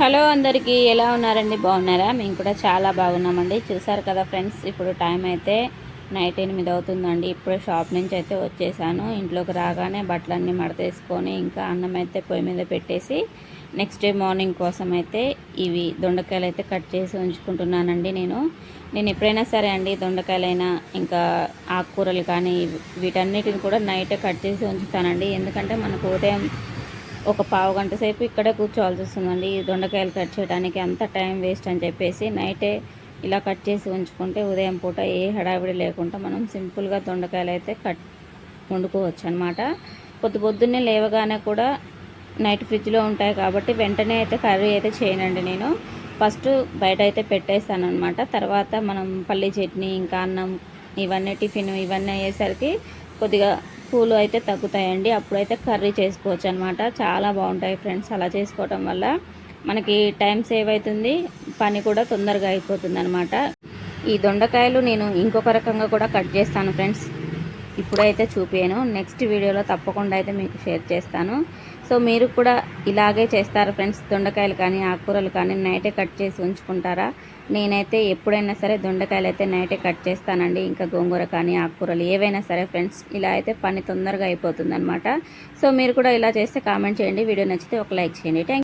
Hello అందరికీ ఎలా ఉన్నారండి? బాగున్నారా? మేము కూడా చాలా బాగున్నామండి. చూసారు కదా ఫ్రెండ్స్ ఇప్పుడు టైం అయితే నైట్ ఎనిమిది అవుతుందండి. ఇప్పుడు షాప్ నుంచి అయితే వచ్చేసాను. ఇంట్లోకి రాగానే బట్టలన్నీ మడతేసుకొని ఇంకా అన్నం అయితే పొయ్యి మీద పెట్టేసి నెక్స్ట్ డే మార్నింగ్ కోసం అయితే ఇవి దొండకాయలు అయితే కట్ చేసి ఉంచుకుంటున్నానండి నేను. నేను ఎప్పుడైనా సరే అండి దొండకాయలైనా ఇంకా ఆకుకూరలు కానీ వీటన్నిటిని కూడా నైటే కట్ చేసి ఉంచుతానండి. ఎందుకంటే మనకు ఉదయం ఒక పావు గంట సేపు ఇక్కడే కూర్చోవాల్సి వస్తుందండి. ఈ దొండకాయలు కట్ చేయడానికి అంత టైం వేస్ట్ అని చెప్పేసి నైటే ఇలా కట్ చేసి ఉంచుకుంటే ఉదయం పూట ఏ హడావిడి లేకుండా మనం సింపుల్గా దొండకాయలు అయితే కట్ వండుకోవచ్చు అనమాట పొద్దు పొద్దున్నే లేవగానే కూడా నైట్ ఫ్రిడ్జ్లో ఉంటాయి కాబట్టి వెంటనే అయితే కర్రీ అయితే చేయనండి నేను. ఫస్ట్ బయట అయితే పెట్టేస్తాను అనమాట తర్వాత మనం పల్లి చట్నీ ఇంకా అన్నం ఇవన్నీ టిఫిన్ ఇవన్నీ అయ్యేసరికి కొద్దిగా పూలు అయితే తగ్గుతాయండి. అప్పుడైతే కర్రీ చేసుకోవచ్చు అనమాట చాలా బాగుంటాయి ఫ్రెండ్స్ అలా చేసుకోవటం వల్ల. మనకి టైం సేవ్ అవుతుంది పని కూడా తొందరగా అయిపోతుంది అనమాట ఈ దొండకాయలు నేను ఇంకొక రకంగా కూడా కట్ చేస్తాను ఫ్రెండ్స్. ఇప్పుడైతే చూపాను నెక్స్ట్ వీడియోలో తప్పకుండా అయితే మీకు షేర్ చేస్తాను. సో మీరు కూడా ఇలాగే చేస్తారా ఫ్రెండ్స్. దొండకాయలు కానీ ఆకుకూరలు కానీ నైటే కట్ చేసి ఉంచుకుంటారా? నేనైతే ఎప్పుడైనా సరే దొండకాయలు అయితే నైటే కట్ చేస్తానండి. ఇంకా గోంగూర కానీ ఆకుకూరలు ఏవైనా సరే ఫ్రెండ్స్ ఇలా అయితే పని తొందరగా అయిపోతుంది సో మీరు కూడా ఇలా చేస్తే కామెంట్ చేయండి. వీడియో నచ్చితే ఒక లైక్ చేయండి. థ్యాంక్